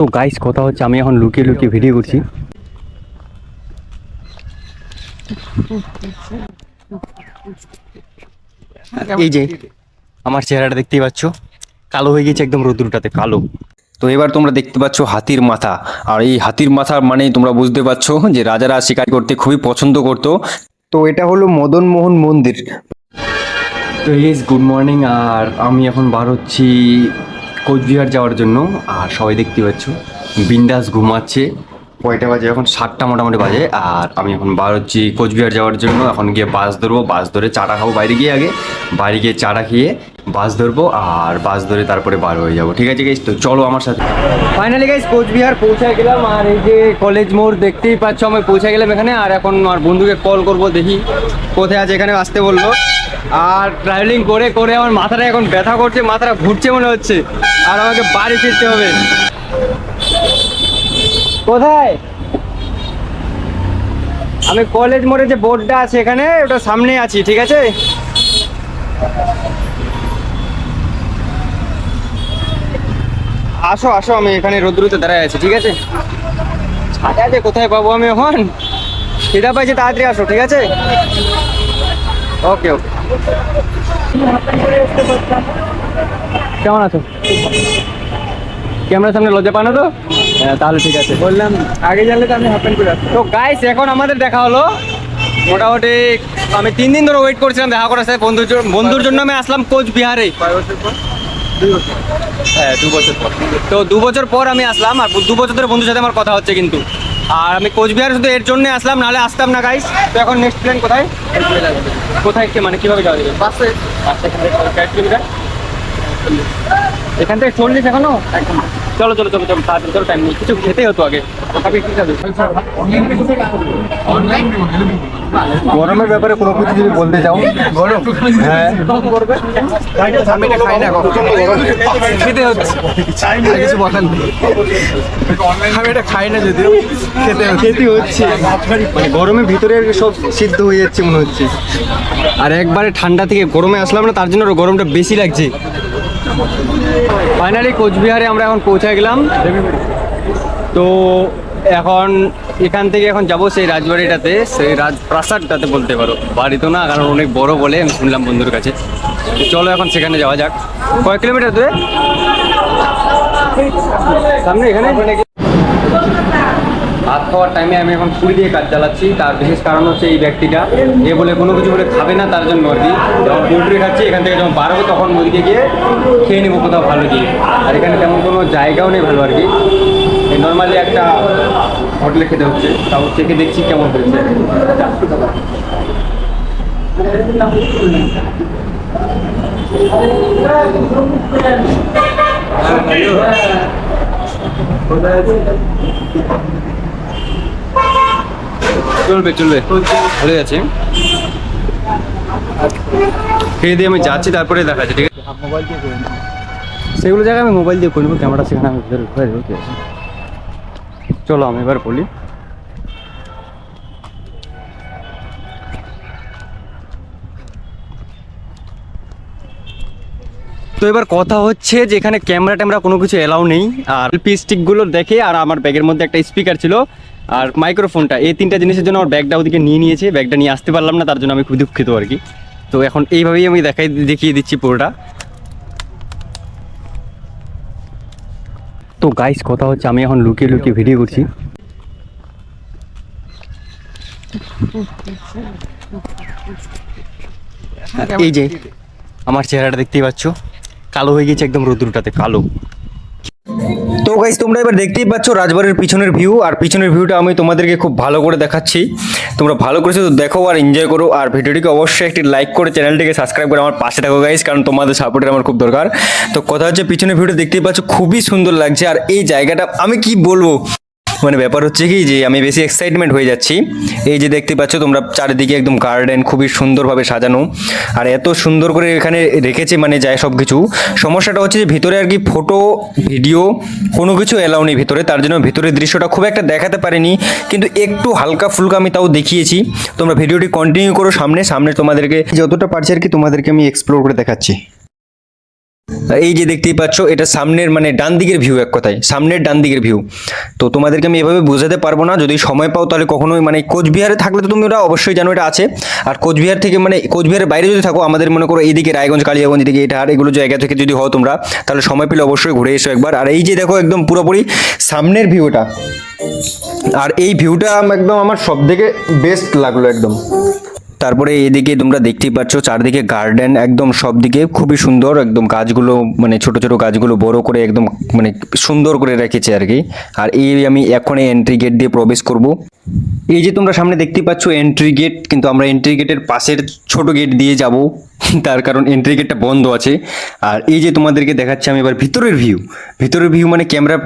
তো গাইস কথা হচ্ছে আমি এখন লুকিয়ে লুকিয়ে ভিডিও করছি। এই যে, আমার চেহারাটা দেখতেই পাচ্ছ। কালো হয়ে গেছে একদম রোদ্রুটাতে, কালো। তো এবার তোমরা দেখতে পাচ্ছ হাতির মাথা। আর এই হাতির মাথা মানে তোমরা বুঝতে পারছ যে রাজারা শিকার করতে খুবই পছন্দ করত। তো এটা হলো মদন মোহন মন্দির। তো ইয়েস গুড মর্নিং আর আমি এখন বার হচ্ছি কোচবিহার যাওয়ার জন্য, আর সবাই দেখতে পাচ্ছ, বিন্দাস ঘুমাচ্ছে। কয়টা বাজে? এখন সাতটা মোটামুটি বাজে, আর আমি এখন বার হচ্ছি কোচবিহার যাওয়ার জন্য। এখন গিয়ে বাস ধরবো, বাস ধরে চাটা খাব বাইরে গিয়ে আগে। বাইরে গিয়ে চাটা খেয়ে বাস ধরবো, আর বাস ধরে তারপরে বার হয়ে যাব। ঠিক আছে গাইস তো চলো আমার সাথে। ফাইনালি গাইস কোচবিহার পৌঁছে গেলাম, আর এই যে কলেজ মোড় দেখতেই পাচ্ছ, আমি পৌঁছে গেলাম এখানে। আর এখন আমার বন্ধুকে কল করব, দেখি কোথায় আছে এখানে, আসতে বলল। আর ট্রাভেলিং করে করে আমার মাথাটা এখন ব্যথা করছে, মাথাটা ঘুরছে মনে হচ্ছে। আর আমাকে বাড়ি ফিরতে হবে। কোথায়? আমি কলেজ মোড়ে যে বোর্ডটা আছে এখানে, ওটা সামনে আছি, ঠিক আছে? আসো আসো, আমি এখানে রোদ্রুতে দাঁড়ায় আছি, ঠিক আছে? ছাতা আছে কোথায় পাবো আমি এখন? খিদা পাইছে, তাড়াতাড়ি আসো, ঠিক আছে? ওকে ওকে। কেমন আছো? ক্যামেরার সামনে লজ্জা পানো তো? হ্যাঁ তাহলে ঠিক আছে। বললাম আগে জানলে তো আমি হাফ প্যান্ট করে তো গাইস এখন আমাদের দেখা হলো। মোটামুটি আমি তিন দিন ধরে ওয়েট করছিলাম দেখা করার সাথে। বন্ধুর জন্য বন্ধুর জন্য আমি আসলাম কোচবিহারে। হ্যাঁ দু বছর পর। তো দু বছর পর আমি আসলাম আর দু বছর ধরে বন্ধুর সাথে আমার কথা হচ্ছে কিন্তু। আর আমি কোচবিহার শুধু এর জন্য আসলাম, নাহলে আসতাম না গাইস তো এখন নেক্সট প্ল্যান কোথায়? কোথায় মানে কীভাবে যাওয়া যাবে? বাসে বাসে এখান থেকে এখান থেকে চল্লিশ এখনও? চলো চলো চলো চলো তাড়াতাড়ি চলো টাইম নেই। কিছু খেতে হতো আগে। আছে গরমের ব্যাপারে কোনো কিছু যদি বলতে চাও। গরম। হ্যাঁ। আমি এটা খাই না খেতে হচ্ছে। কিছু বলার নেই। আমি এটা খাই না যদিও। খেতে খেতে হচ্ছে। মানে গরমের ভিতরে সব সিদ্ধ হয়ে যাচ্ছে মনে হচ্ছে। আর একবারে ঠান্ডা থেকে গরমে আসলাম না তার জন্য গরমটা বেশি লাগছে। ফাইনালি কোচবিহারে আমরা এখন পৌঁছে গেলাম। তো এখন এখান থেকে এখন যাব সেই রাজবাড়িটাতে, সেই রাজপ্রাসাদটাতে বলতে পারো। বাড়ি তো না, কারণ অনেক বড় বলে আমি শুনলাম বন্ধুর কাছে। চলো এখন সেখানে যাওয়া যাক। কয় কিলোমিটার দূরে? সামনে এখানে? ভাত খাওয়ার টাইমে আমি এখন ছুরি দিয়ে কাজ চালাচ্ছি। তার বিশেষ কারণ হচ্ছে এই ব্যক্তিটা। এ বলে কোনো কিছু বলে খাবে না, তার জন্য আর কি। যখন পোলট্রি খাচ্ছি, এখান থেকে যখন বাড়বো তখন ওদিকে গিয়ে খেয়ে নেব কোথাও ভালো গিয়ে। আর এখানে তেমন কোনো জায়গাও নেই ভালো আর কি। নর্মালি একটা হোটেলে খেতে হচ্ছে। তাও চেখে দেখছি কেমন হয়েছে। চলবে চলবে। হয়ে গেছে খেয়ে দিয়ে আমি যাচ্ছি, তারপরে দেখা যাচ্ছে ঠিক আছে? সেগুলো জায়গায় আমি মোবাইল দিয়ে করে নেব ক্যামেরা সেখানে আমি ভিতরে ঘুরে দেবো, ঠিক আছে? চলো, আমি এবার বলি। তো এবার কথা হচ্ছে যে এখানে ক্যামেরা ট্যামেরা কোনো কিছু এলাও নেই। আর এলপি স্টিকগুলো দেখে আর আমার ব্যাগের মধ্যে একটা স্পিকার ছিল। আর মাইক্রোফোনটা এই তিনটা জিনিসের জন্য আমার ব্যাগটা ওদিকে নিয়ে নিয়েছে, ব্যাগটা নিয়ে আসতে পারলাম না, তার জন্য আমি খুব দুঃখিত আর কি। তো এখন এইভাবেই আমি দেখাই, দেখিয়ে দিচ্ছি পুরোটা। তো গাইস কথা হচ্ছে আমি এখন লুকিয়ে লুকিয়ে ভিডিও করছি। এই যে, আমার চেহারাটা দেখতেই পাচ্ছ। কালো হয়ে গেছে একদম রোদ্রুটাতে, কালো। তো গাইজ তোমরা এবার দেখতেই পাচ্ছ রাজবাড়ির পিছনের ভিউ আর পিছনের ভিউটা আমি তোমাদেরকে খুব ভালো করে দেখাচ্ছি। তোমরা ভালো করেছ তো দেখো আর এনজয় করো, আর ভিডিওটিকে অবশ্যই একটি লাইক করে চ্যানেলটিকে সাবস্ক্রাইব করে আমার পাশে থাকো গাইজ কারণ তোমাদের সাপোর্টের আমার খুব দরকার। তো কথা হচ্ছে, পিছনের ভিউটা দেখতেই পাচ্ছ, খুবই সুন্দর লাগছে, আর এই জায়গাটা আমি কি বলব? মানে ব্যাপার হচ্ছে কি যে আমি বেশি এক্সাইটমেন্ট হয়ে যাচ্ছি। এই যে দেখতে পাচ্ছ তোমরা চারিদিকে একদম গার্ডেন খুবই সুন্দরভাবে সাজানো। আর এত সুন্দর করে এখানে রেখেছে মানে যায় সব কিছু সমস্যাটা হচ্ছে যে ভিতরে আর কি ফটো ভিডিও কোনো কিছু এলাও নেই ভিতরে। তার জন্য ভিতরের দৃশ্যটা খুব একটা দেখাতে পারিনি। কিন্তু একটু হালকা ফুলকা আমি তাও দেখিয়েছি। তোমরা ভিডিওটি কন্টিনিউ করো সামনে। সামনে তোমাদেরকে যতটা পারছি আর কি তোমাদেরকে আমি এক্সপ্লোর করে দেখাচ্ছি। এই যে দেখতেই পাচ্ছ, এটা সামনের মানে ডান দিকের ভিউ এক কথায়, সামনের ডান দিকের ভিউ তো তোমাদেরকে আমি এভাবে বোঝাতে পারব না, যদি সময় পাও তাহলে কখনোই মানে কোচবিহারে থাকলে তো তুমি ওটা অবশ্যই জানো, এটা আছে। আর কোচবিহার থেকে মানে কোচবিহারের বাইরে যদি থাকো, আমাদের মনে করো এইদিকে রায়গঞ্জ, কালিয়াগঞ্জ এদিকে এটা আর এগুলো জায়গা থেকে যদি হও তোমরা, তাহলে সময় পেলে অবশ্যই ঘুরে এসো একবার। আর এই যে দেখো একদম পুরোপুরি সামনের ভিউটা আর এই ভিউটা একদম আমার সব থেকে বেস্ট লাগল একদম। তারপরে এদিকে তোমরা দেখতেই পাচ্ছ, চারদিকে গার্ডেন একদম সব দিকে খুবই সুন্দর, একদম গাছগুলো মানে ছোট ছোট গাছগুলো বড় করে একদম মানে সুন্দর করে রেখেছে আর কি। আর এই আমি এখন এন্ট্রি গেট দিয়ে প্রবেশ করব। এই যে তোমরা সামনে দেখতেই পাচ্ছ এন্ট্রি গেট কিন্তু আমরা এন্ট্রি গেটের পাশের ছোট গেট দিয়ে যাব। তার কারণ এন্ট্রি গেটটা বন্ধ আছে। আর এই যে তোমাদেরকে দেখাচ্ছি আমি এবার ভিতরের ভিউ ভিতরের ভিউ মানে ক্যামেরা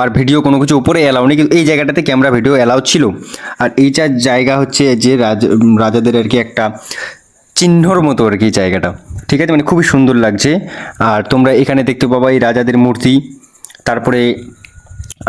আর ভিডিও কোনো কিছু উপরে অ্যালাউ নেই, কিন্তু এই জায়গাটাতে ক্যামেরা ভিডিও অ্যালাউ ছিল। আর এইটার জায়গা হচ্ছে যে রাজ, রাজাদের আর কি একটা চিহ্নর মতো আর কি জায়গাটা। ঠিক আছে? মানে খুবই সুন্দর লাগছে। আর তোমরা এখানে দেখতে পাবা এই রাজাদের মূর্তি। তারপরে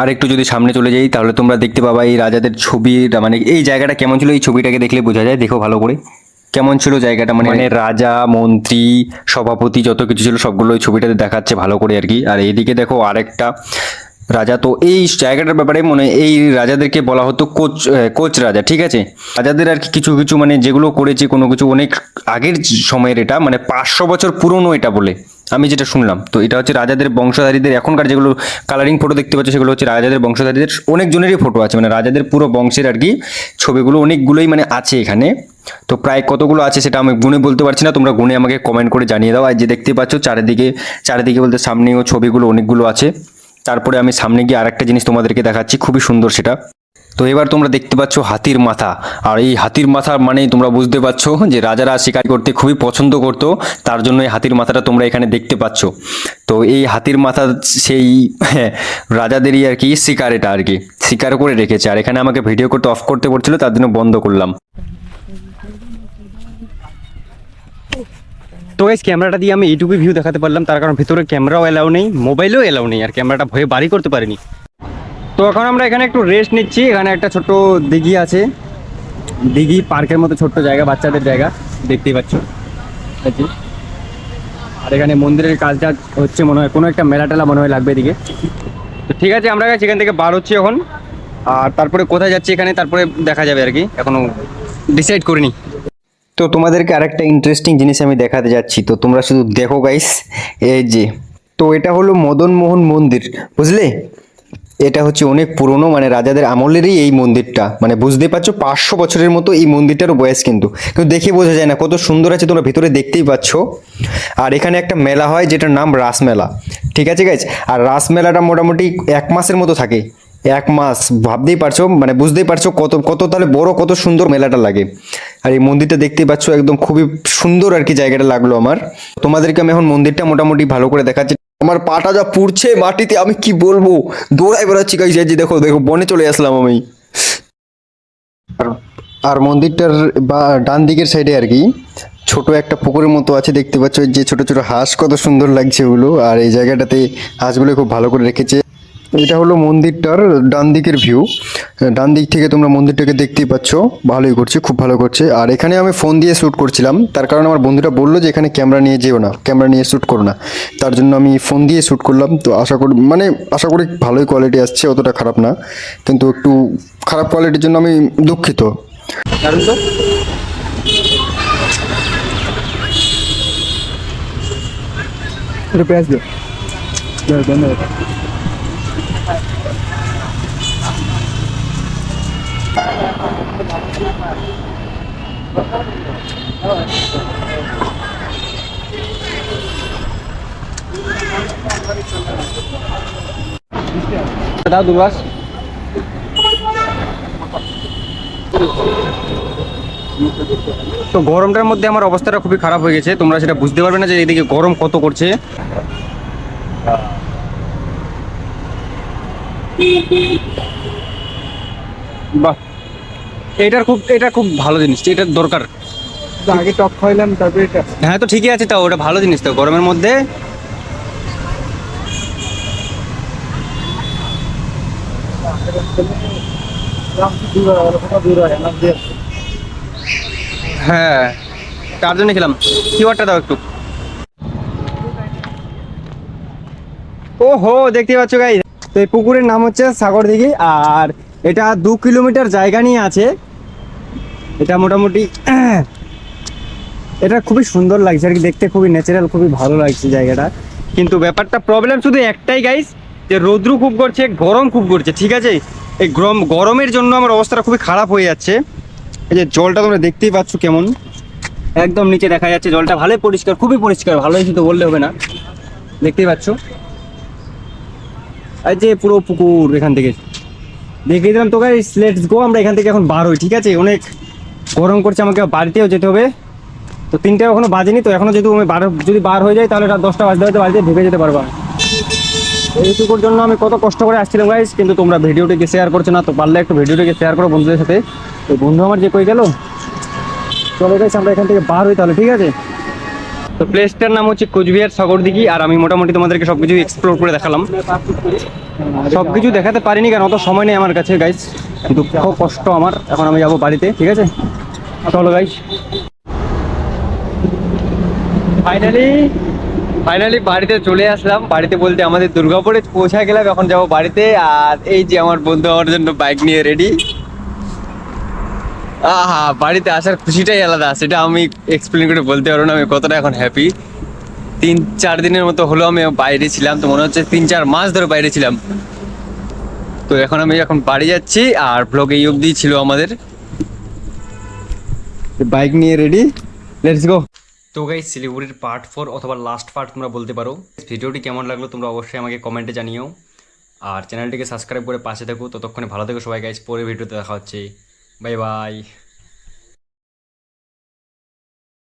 আর একটু যদি সামনে চলে যাই, তাহলে তোমরা দেখতে পাবা এই রাজাদের ছবি মানে এই জায়গাটা কেমন ছিল? এই ছবিটাকে দেখলে বোঝা যায়। দেখো ভালো করে। কেমন ছিল জায়গাটা? মানে মানে রাজা, মন্ত্রী, সভাপতি, যত কিছু ছিল, সবগুলো ওই ছবিটাতে দেখাচ্ছে ভালো করে আর কি। আর এদিকে দেখো আরেকটা রাজা, তো এই জায়গাটার ব্যাপারে মনে এই রাজাদেরকে বলা হতো কোচ কোচ রাজা, ঠিক আছে? রাজাদের আর কি কিছু কিছু মানে যেগুলো করেছে, কোনো কিছু অনেক আগের সময়ের এটা মানে পাঁচশো বছর পুরনো এটা বলে আমি যেটা শুনলাম। তো এটা হচ্ছে রাজাদের বংশধারীদের, এখনকার যেগুলো কালারিং ফটো দেখতে পাচ্ছ, সেগুলো হচ্ছে রাজাদের বংশধারীদের অনেকজনেরই ফটো আছে মানে রাজাদের পুরো বংশের আর কি ছবিগুলো অনেকগুলোই মানে আছে এখানে। তো প্রায় কতগুলো আছে সেটা আমি গুনে বলতে পারছি না, তোমরা গুনে আমাকে কমেন্ট করে জানিয়ে দাও। আর যে দেখতে পাচ্ছ, চারিদিকে চারিদিকে বলতে সামনেও ছবিগুলো অনেকগুলো আছে। তারপরে আমি সামনে গিয়ে আরেকটা জিনিস তোমাদেরকে দেখাচ্ছি, খুবই সুন্দর সেটা। তো এবার তোমরা দেখতে পাচ্ছ হাতির মাথা। আর এই হাতির মাথা মানে তোমরা বুঝতে পারছ যে রাজারা শিকার করতে খুবই পছন্দ করতো, তার জন্য এই হাতির মাথাটা তোমরা এখানে দেখতে পাচ্ছ। তো এই হাতির মাথা সেই রাজাদেরই আর কি শিকার এটা আর কি। শিকার করে রেখেছে। আর এখানে আমাকে ভিডিও করতে অফ করতে পড়ছিল তার জন্য বন্ধ করলাম। তো এই ক্যামেরাটা দিয়ে আমি এইটুকুই ভিউ দেখাতে পারলাম, তার কারণ ভিতরে ক্যামেরাও এলাও নেই মোবাইলেও এলাও নেই, আর ক্যামেরাটা ভয়ে বাড়ি করতে পারিনি। তো এখন আমরা এখানে একটু রেস্ট নিচ্ছি, এখানে একটা ছোট দিঘি আছে। দিঘি পার্কের মতো ছোট্ট জায়গা, বাচ্চাদের জায়গা, দেখতেই পাচ্ছ। আর এখানে মন্দিরের কাজ টাজ হচ্ছে মনে হয়, কোনো একটা মেলা টেলা মনে হয় লাগবে এদিকে। তো ঠিক আছে, আমরা সেখান থেকে বার হচ্ছি এখন। আর তারপরে কোথায় যাচ্ছি এখানে, তারপরে দেখা যাবে আর কি। এখনও ডিসাইড করিনি। তো তোমাদেরকে আরেকটা ইন্টারেস্টিং জিনিস আমি দেখাতে যাচ্ছি। তো তোমরা শুধু দেখো গাইস এই যে, তো এটা হলো মদন মোহন মন্দির, বুঝলে? এটা হচ্ছে অনেক পুরনো মানে রাজাদের আমলেরই এই মন্দিরটা। মানে বুঝতে পারছ, পাঁচশো বছরের মতো এই মন্দিরটারও বয়স কিন্তু। কিন্তু দেখে বোঝা যায় না, কত সুন্দর আছে তোমরা ভিতরে দেখতেই পাচ্ছ। আর এখানে একটা মেলা হয়, যেটার নাম রাসমেলা। ঠিক আছে গাইজ আর রাসমেলাটা মোটামুটি এক মাসের মতো থাকে। এক মাস ভাবতেই পারছ মানে বুঝতেই পারছ কত কত তাহলে বড়, কত সুন্দর মেলাটা লাগে। আর এই মন্দিরটা দেখতেই পাচ্ছ একদম খুবই সুন্দর আর কি জায়গাটা লাগল আমার। তোমাদেরকে আমি এখন মন্দিরটা মোটামুটি ভালো করে দেখাচ্ছি। আমার পাটা যা পুড়ছে মাটিতে, আমি কি বলব? দৌড়াই বেড়াচ্ছি গাইজ, এই যে দেখো দেখো, বনে চলে আসলাম আমি। আর- মন্দিরটার বা, ডান দিকের সাইডে আর কি, ছোট একটা পুকুরের মতো আছে, দেখতে পাচ্ছ যে ছোট ছোট হাঁস কত সুন্দর লাগছে ওগুলো। আর এই জায়গাটাতে হাঁসগুলো খুব ভালো করে রেখেছে। এটা হলো মন্দিরটার ডান দিকের ভিউ ডান দিক থেকে তোমরা মন্দিরটাকে দেখতেই পাচ্ছ। ভালোই করছে খুব ভালো করছে। আর এখানে আমি ফোন দিয়ে শ্যুট করছিলাম। তার কারণে আমার বন্ধুটা বলল যে এখানে ক্যামেরা নিয়ে যেও না ক্যামেরা নিয়ে শ্যুট করো না। তার জন্য আমি ফোন দিয়ে শ্যুট করলাম। তো আশা করি মানে আশা করি ভালোই কোয়ালিটি আসছে অতটা খারাপ না। কিন্তু একটু খারাপ কোয়ালিটির জন্য আমি দুঃখিত। তো? দিও ধন্যবাদ। দাও তো গরমটার মধ্যে আমার অবস্থাটা খুবই খারাপ হয়ে গেছে। তোমরা সেটা বুঝতে পারবে না যে এদিকে গরম কত করছে। বাহ। এটার খুব এটা খুব ভালো জিনিস এটার দরকার। আগে টক খাইলাম তারপরে এটা। হ্যাঁ তো ঠিকই আছে তাও ওটা ভালো জিনিস তো গরমের মধ্যে। হ্যাঁ তার জন্য খেলাম? কিওয়ারটা দাও একটু। ও হো দেখতে পাচ্ছ গাই তো এই পুকুরের নাম হচ্ছে সাগর দিঘি আর এটা দু কিলোমিটার জায়গা নিয়ে আছে। এটা মোটামুটি, এটা খুবই সুন্দর লাগছে আর কি, দেখতে খুবই ন্যাচারাল খুবই ভালো লাগছে জায়গাটা। কিন্তু ব্যাপারটা প্রবলেম শুধু একটাই গাইস যে রৌদ্র খুব করছে, গরম খুব করছে, ঠিক আছে? এই গরম, গরমের জন্য আমার অবস্থাটা খুবই খারাপ হয়ে যাচ্ছে। এই যে জলটা তোমরা দেখতেই পাচ্ছ কেমন। একদম নিচে দেখা যাচ্ছে, জলটা ভালোই পরিষ্কার, খুবই পরিষ্কার, ভালোই শুধু বললে হবে না। দেখতেই পাচ্ছ? এই যে পুরো পুকুর এখান থেকে। দেখিয়ে দিলাম তোকে লেটস গো আমরা এখান থেকে এখন বার হই, ঠিক আছে? অনেক গরম করছে, আমাকে বাড়িতেও যেতে হবে। তো তিনটে এখনও বাজেনি, তো এখনও যদি আমি বার যদি বার হয়ে যায়, তাহলে রাত দশটা বাজতে হয়তো বাড়িতে ঢুকে যেতে পারব। এইটুকুর জন্য আমি কত কষ্ট করে আসছিলাম গাইস কিন্তু তোমরা ভিডিওটিকে শেয়ার করছ না, তো পারলে একটু ভিডিওটিকে শেয়ার করো বন্ধুদের সাথে। তো বন্ধু আমার যে কই গেল? চলো গাইস আমরা এখান থেকে বার হই তাহলে, ঠিক আছে? তো প্লেসটার নাম হচ্ছে কোচবিহার সাগরদিঘি, আর আমি মোটামুটি তোমাদেরকে সব কিছু এক্সপ্লোর করে দেখালাম। সব কিছু দেখাতে পারিনি কারণ অত সময় নেই আমার কাছে গাইস দুঃখ, কষ্ট আমার। এখন আমি যাব বাড়িতে, ঠিক আছে? চলো গাইস ফাইনালি ফাইনালি বাড়িতে চলে আসলাম। বাড়িতে বলতে আমাদের দুর্গাপুরে পৌঁছা গেলাম, এখন যাব বাড়িতে। আর এই যে আমার বন্ধু আমার জন্য বাইক নিয়ে রেডি আহা, বাড়িতে আসার খুশিটাই আলাদা। সেটা আমি এক্সপ্লেন করে বলতে পারব না, আমি কতটা এখন হ্যাপি তিন, চার দিনের মতো হলো আমি বাইরে ছিলাম, তো মনে হচ্ছে তিন, চার মাস ধরে বাইরে ছিলাম। তো এখন আমি এখন বাড়ি যাচ্ছি, আর ব্লগ এই অবধি ছিল আমাদের। বাইক নিয়ে রেডি লেটস গো তো গাই শিলিগুড়ির পার্ট ফোর অথবা লাস্ট পার্ট তোমরা বলতে পারো। ভিডিওটি কেমন লাগল তোমরা অবশ্যই আমাকে কমেন্টে জানিও। আর চ্যানেলটিকে সাবস্ক্রাইব করে পাশে থাকো। ততক্ষণে ভালো থেকো সবাই গাইজ পরে ভিডিওতে দেখা হচ্ছে। Bye bye